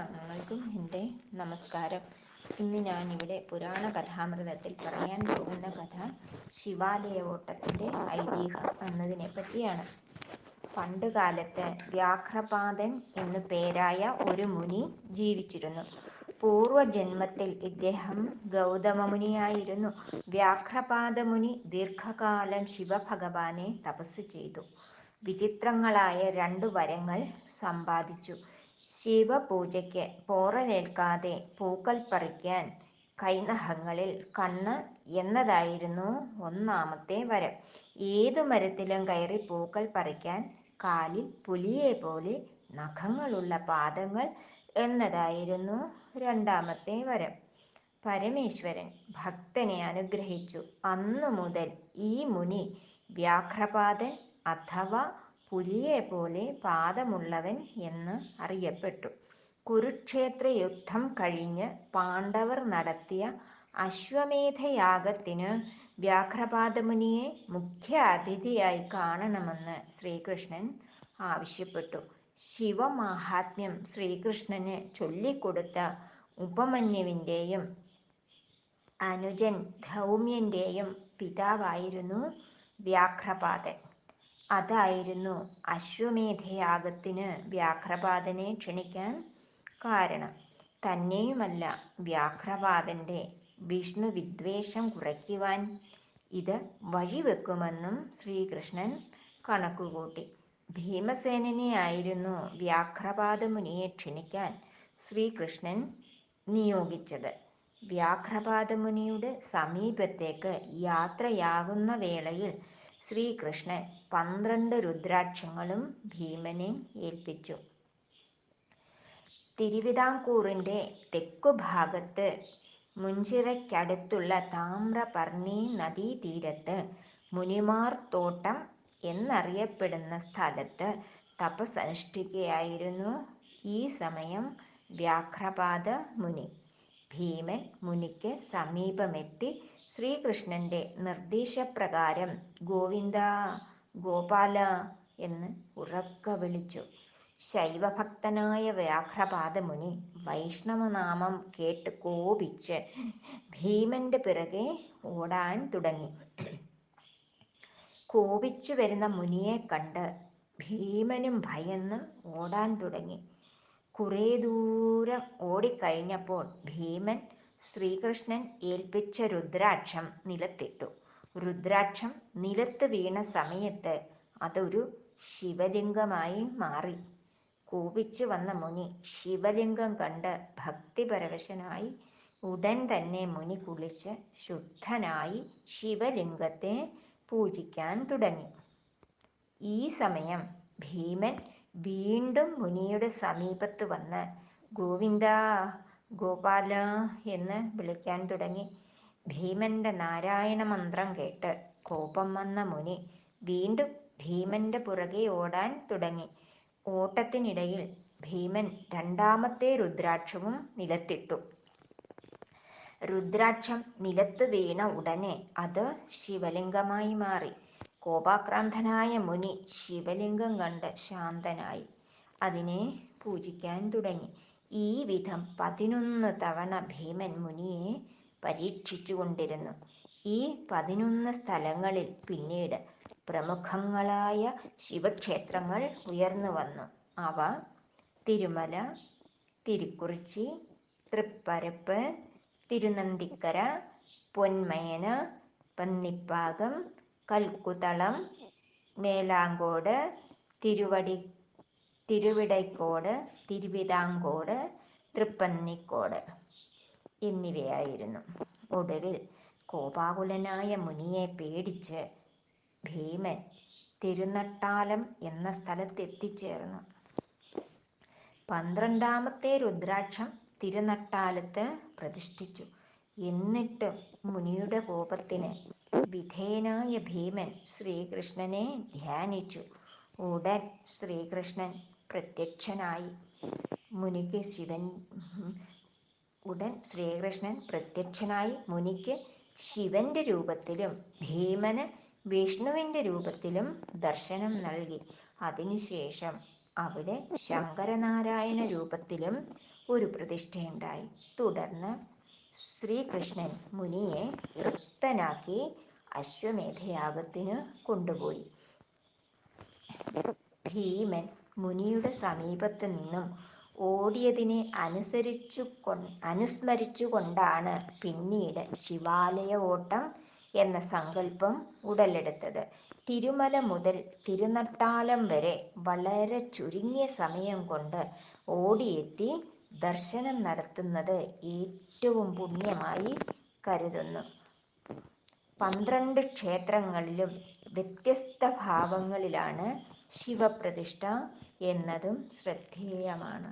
അംഗങ്ങൾക്കും എന്റെ നമസ്കാരം. ഇന്ന് ഞാനിവിടെ പുരാണ കഥാമൃതത്തിൽ പറയാൻ പോകുന്ന കഥ ശിവാലയ ഓട്ടത്തിന്റെ ഐതിഹ്യം എന്നതിനെ പറ്റിയാണ്. പണ്ട് കാലത്ത് വ്യാഘ്രപാദൻ എന്നു പേരായ ഒരു മുനി ജീവിച്ചിരുന്നു. പൂർവജന്മത്തിൽ ഇദ്ദേഹം ഗൗതമമുനിയായിരുന്നു. വ്യാഘ്രപാദ മുനി ദീർഘകാലം ശിവഭഗവാനെ തപസ് ചെയ്തു. വിചിത്രങ്ങളായ രണ്ടു വരങ്ങൾ സമ്പാദിച്ചു. ശിവപൂജയ്ക്ക് പോറലേൽക്കാതെ പൂക്കൾ പറിക്കാൻ കൈനഖങ്ങളിൽ കണ്ണ് എന്നതായിരുന്നു ഒന്നാമത്തെ വരം. ഏതു മരത്തിലും കയറി പൂക്കൾ പറിക്കാൻ കാലിൽ പുലിയെ പോലെ നഖങ്ങളുള്ള പാദങ്ങൾ എന്നതായിരുന്നു രണ്ടാമത്തെ വരം. പരമേശ്വരൻ ഭക്തനെ അനുഗ്രഹിച്ചു. അന്നു മുതൽ ഈ മുനി വ്യാഘ്രപാദൻ അഥവാ പുലിയെ പോലെ പാദമുള്ളവൻ എന്ന് അറിയപ്പെട്ടു. കുരുക്ഷേത്ര യുദ്ധം കഴിഞ്ഞ് പാണ്ഡവർ നടത്തിയ അശ്വമേധയാഗത്തിന് വ്യാഘ്രപാദമുനിയെ മുഖ്യ അതിഥിയായി കാണണമെന്ന് ശ്രീകൃഷ്ണൻ ആവശ്യപ്പെട്ടു. ശിവമാഹാത്മ്യം ശ്രീകൃഷ്ണന് ചൊല്ലിക്കൊടുത്ത ഉപമന്യുവിന്റെയും അനുജൻ ധൗമ്യന്റെയും പിതാവായിരുന്നു വ്യാഘ്രപാദൻ. അതായിരുന്നു അശ്വമേധയാഗത്തിന് വ്യാഘ്രപാദനെ ക്ഷണിക്കാൻ കാരണം. തന്നെയുമല്ല വ്യാഘ്രപാദന്റെ വിഷ്ണു വിദ്വേഷം കുറയ്ക്കുവാൻ ഇത് വഴിവെക്കുമെന്നും ശ്രീകൃഷ്ണൻ കണക്കുകൂട്ടി. ഭീമസേനനെ ആയിരുന്നു വ്യാഘ്രപാദ മുനിയെ ക്ഷണിക്കാൻ ശ്രീകൃഷ്ണൻ നിയോഗിച്ചത്. വ്യാഘ്രപാദ മുനിയുടെ സമീപത്തേക്ക് യാത്രയാകുന്ന വേളയിൽ ശ്രീകൃഷ്ണൻ പന്ത്രണ്ട് രുദ്രാക്ഷങ്ങളും ഭീമനെ ഏൽപ്പിച്ചു. തിരുവിതാംകൂറിന്റെ തെക്കുഭാഗത്ത് മുഞ്ചിറയ്ക്കടുത്തുള്ള താമ്രപർണി നദീതീരത്ത് മുനിമാർ തോട്ടം എന്നറിയപ്പെടുന്ന സ്ഥലത്ത് തപസ്സനുഷ്ഠിക്കുകയായിരുന്നു ഈ സമയം വ്യാഘ്രപാദ മുനി. ഭീമൻ മുനിക്ക് സമീപമെത്തി ശ്രീകൃഷ്ണന്റെ നിർദ്ദേശപ്രകാരം ഗോവിന്ദ ഗോപാല എന്ന് ഉറക്ക വിളിച്ചു. ശൈവഭക്തനായ വ്യാഘ്രപാദമുനി വൈഷ്ണവനാമം കേട്ട് കോപിച്ച് ഭീമന്റെ പിറകെ ഓടാൻ തുടങ്ങി. കോപിച്ചു വരുന്ന മുനിയെ കണ്ട് ഭീമനും ഭയന്ന് ഓടാൻ തുടങ്ങി. കുറേ ദൂരം ഓടിക്കഴിഞ്ഞപ്പോൾ ഭീമൻ ശ്രീകൃഷ്ണൻ ഏൽപ്പിച്ച രുദ്രാക്ഷം നിലത്തിട്ടു. രുദ്രാക്ഷം നിലത്ത് വീണ സമയത്ത് അതൊരു ശിവലിംഗമായി മാറി. കോപിച്ചു വന്ന മുനി ശിവലിംഗം കണ്ട് ഭക്തിപരവശനായി ഉടൻ തന്നെ മുനി കുളിച്ച് ശുദ്ധനായി ശിവലിംഗത്തെ പൂജിക്കാൻ തുടങ്ങി. ഈ സമയം ഭീമൻ വീണ്ടും മുനിയുടെ സമീപത്ത് വന്ന് ഗോവിന്ദ ഗോപാല എന്ന് വിളിക്കാൻ തുടങ്ങി. ഭീമന്റെ നാരായണ മന്ത്രം കേട്ട് കോപം വന്ന മുനി വീണ്ടും ഭീമന്റെ പുറകെ ഓടാൻ തുടങ്ങി. ഓട്ടത്തിനിടയിൽ ഭീമൻ രണ്ടാമത്തെ രുദ്രാക്ഷവും നിലത്തിട്ടു. രുദ്രാക്ഷം നിലത്ത് വീണ ഉടനെ അത് ശിവലിംഗമായി മാറി. കോപാക്രാന്തനായ മുനി ശിവലിംഗം കണ്ട് ശാന്തനായി. അതിനെ പൂജിക്കാൻ തുടങ്ങി. ഈ വിധം പതിനൊന്ന് തവണ ഭീമൻ മുനിയെ പരീക്ഷിച്ചു കൊണ്ടിരുന്നു ഈ പതിനൊന്ന് സ്ഥലങ്ങളിൽ പിന്നീട് പ്രമുഖങ്ങളായ ശിവക്ഷേത്രങ്ങൾ ഉയർന്നു വന്നു. അവ തിരുമല തിരുക്കുറിച്ചി തൃപ്പരപ്പ് തിരുനന്തിക്കര പൊന്മയന പന്നിപ്പാകം കൽക്കുതളം മേലാങ്കോട് തിരുവടി തിരുവിടൈക്കോട് തിരുവിതാംകോട് തൃപ്പന്നിക്കോട് എന്നിവയായിരുന്നു. ഒടുവിൽ കോപാകുലനായ മുനിയെ പേടിച്ച് ഭീമൻ തിരുനട്ടാലം എന്ന സ്ഥലത്തെത്തിച്ചേർന്നു. പന്ത്രണ്ടാമത്തെ രുദ്രാക്ഷം തിരുനട്ടാലത്ത് പ്രതിഷ്ഠിച്ചു. എന്നിട്ട് മുനിയുടെ കോപത്തിന് വിധേയനായ ഭീമൻ ശ്രീകൃഷ്ണനെ ധ്യാനിച്ചു. ഉടൻ ശ്രീകൃഷ്ണൻ പ്രത്യക്ഷനായി. മുനിക്ക് ശിവൻ ഉടൻ ശ്രീകൃഷ്ണൻ പ്രത്യക്ഷനായി. മുനിക്ക് ശിവന്റെ രൂപത്തിലും ഭീമന് വിഷ്ണുവിന്റെ രൂപത്തിലും ദർശനം നൽകി. അതിനുശേഷം അവിടെ ശങ്കരനാരായണ രൂപത്തിലും ഒരു പ്രതിഷ്ഠയുണ്ടായി. തുടർന്ന് ശ്രീകൃഷ്ണൻ മുനിയെ തൃപ്തനാക്കി അശ്വമേധയാഗത്തിനു കൊണ്ടുപോയി. ഭീമൻ മുനിയുടെ സമീപത്തു നിന്നും ഓടിയതിനെ അനുസരിച്ചു അനുസ്മരിച്ചുകൊണ്ടാണ് പിന്നീട് ശിവാലയ ഓട്ടം എന്ന സങ്കല്പം ഉടലെടുത്തത്. തിരുമല മുതൽ തിരുനട്ടാലം വരെ വളരെ ചുരുങ്ങിയ സമയം കൊണ്ട് ഓടിയെത്തി ദർശനം നടത്തുന്നത് ഏറ്റവും പുണ്യമായി കരുതുന്നു. പന്ത്രണ്ട് ക്ഷേത്രങ്ങളിലും വ്യത്യസ്ത ഭാവങ്ങളിലാണ് ശിവപ്രതിഷ്ഠ എന്നതും ശ്രദ്ധേയമാണ്.